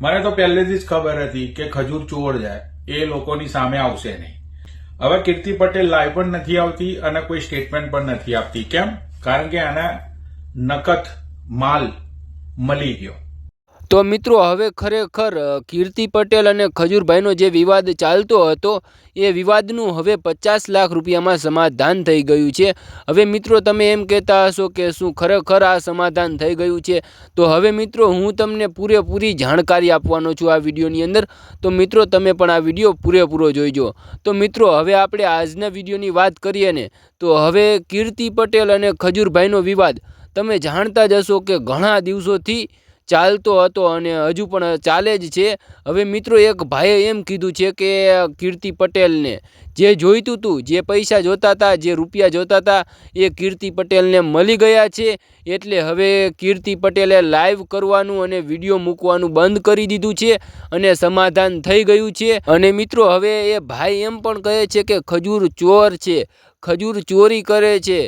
મને તો પહેલેથી જ ખબર હતી કે ખજૂર ચોર જાય. એ લોકોની સામે આવશે નહીં. હવે કીર્તિ પટેલ લાઈવ પણ નથી આવતી અને કોઈ સ્ટેટમેન્ટ પણ નથી આપતી. કેમ? કારણ કે આને નકદ માલ મળી ગયો. તો મિત્રો, હવે ખરેખર કીર્તિ પટેલ અને ખજૂરભાઈનો જે વિવાદ ચાલતો હતો, એ વિવાદનું હવે પચાસ લાખ રૂપિયામાં સમાધાન થઈ ગયું છે. હવે મિત્રો, તમે એમ કહેતા હશો કે શું ખરેખર આ સમાધાન થઈ ગયું છે? તો હવે મિત્રો, હું તમને પૂરેપૂરી જાણકારી આપવાનો છું આ વિડીયોની અંદર. તો મિત્રો, તમે પણ આ વીડિયો પૂરેપૂરો જોઈજો. તો મિત્રો, હવે આપણે આજના વિડીયોની વાત કરીએ ને, તો હવે કીર્તિ પટેલ અને ખજૂરભાઈનો વિવાદ. તમે જાણતા જ હશો કે ઘણા દિવસોથી ચાલતો હતો અને હજુ પણ ચાલે જ છે. હવે મિત્રો, એક ભાઈએ એમ કીધું છે કે કીર્તિ પટેલને જે જોઈતું હતું જે પૈસા જોતા હતા, જે રૂપિયા જોતા હતા, એ કીર્તિ પટેલને મળી ગયા છે. એટલે હવે કીર્તિ પટેલે લાઈવ કરવાનું અને વીડિયો મૂકવાનું બંધ કરી દીધું છે અને સમાધાન થઈ ગયું છે. અને મિત્રો, હવે એ ભાઈ એમ પણ કહે છે કે ખજૂર ચોર છે. ખજૂર ચોરી કરે છે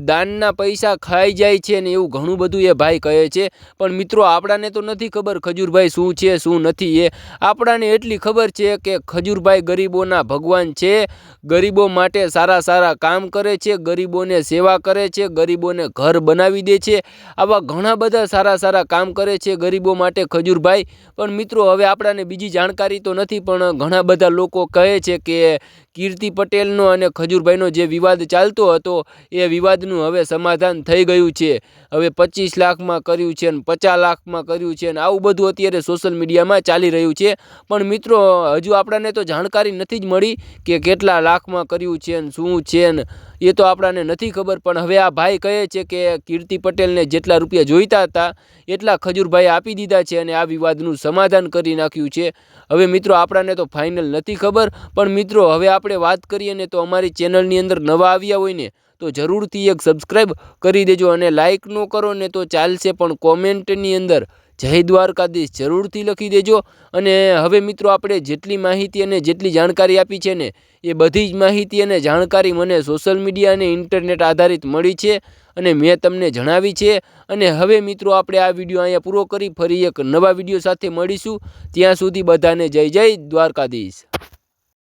દાનના પૈસા ખાઈ જાય છે ને એવું ઘણું બધું એ ભાઈ કહે છે. પણ મિત્રો, આપણાને તો નથી ખબર ખજૂરભાઈ શું છે, શું નથી એ. આપણાને એટલી ખબર છે કે ખજૂરભાઈ ગરીબોના ભગવાન છે, ગરીબો માટે સારા સારા કામ કરે છે, ગરીબોને સેવા કરે છે, ગરીબોને ઘર બનાવી દે છે, આવા ઘણા બધા સારા સારા કામ કરે છે ગરીબો માટે ખજૂરભાઈ. પણ મિત્રો, હવે આપણાને બીજી જાણકારી તો નથી, પણ ઘણા બધા લોકો કહે છે કે કીર્તિ પટેલનો અને ખજૂરભાઈનો જે વિવાદ ચાલતો હતો, એ વિવાદનું હવે સમાધાન થઈ ગયું છે. હવે પચીસ લાખમાં કર્યું છે ને પચાસ લાખમાં કર્યું છે ને આવું બધું અત્યારે સોશિયલ મીડિયામાં ચાલી રહ્યું છે. પણ મિત્રો, હજુ આપણાને તો જાણકારી નથી જ મળી કે કેટલા લાખમાં કર્યું છે ને શું છે ને, એ તો આપણાને નથી ખબર. પણ હવે આ ભાઈ કહે છે કે કીર્તિ પટેલને જેટલા રૂપિયા જોઈતા હતા, એટલા ખજૂરભાઈ આપી દીધા છે અને આ વિવાદનું સમાધાન કરી નાખ્યું છે. હવે મિત્રો, આપણાને તો ફાઇનલ નથી ખબર. પણ મિત્રો, હવે આપણે વાત કરીએ ને તો અમારી ચેનલની અંદર નવા આવ્યા હોય ને, તો જરૂરથી એક સબસ્ક્રાઈબ કરી દેજો અને લાઇક ન કરો ને તો ચાલશે પણ કોમેન્ટની અંદર જય દ્વારકાધીશ જરૂરથી લખી દેજો. અને હવે મિત્રો આપણે જેટલી માહિતી અને જેટલી જાણકારી આપી છે ને, એ બધી જ માહિતી અને જાણકારી મને સોશિયલ મીડિયા અને ઇન્ટરનેટ આધારિત મળી છે અને મેં તમને જણાવી છે. અને હવે મિત્રો આપણે આ વીડિયો અહીંયા પૂરો કરી ફરી એક નવા વીડિયો સાથે મળીશું. ત્યાં સુધી બધાને જય જય દ્વારકાધીશ.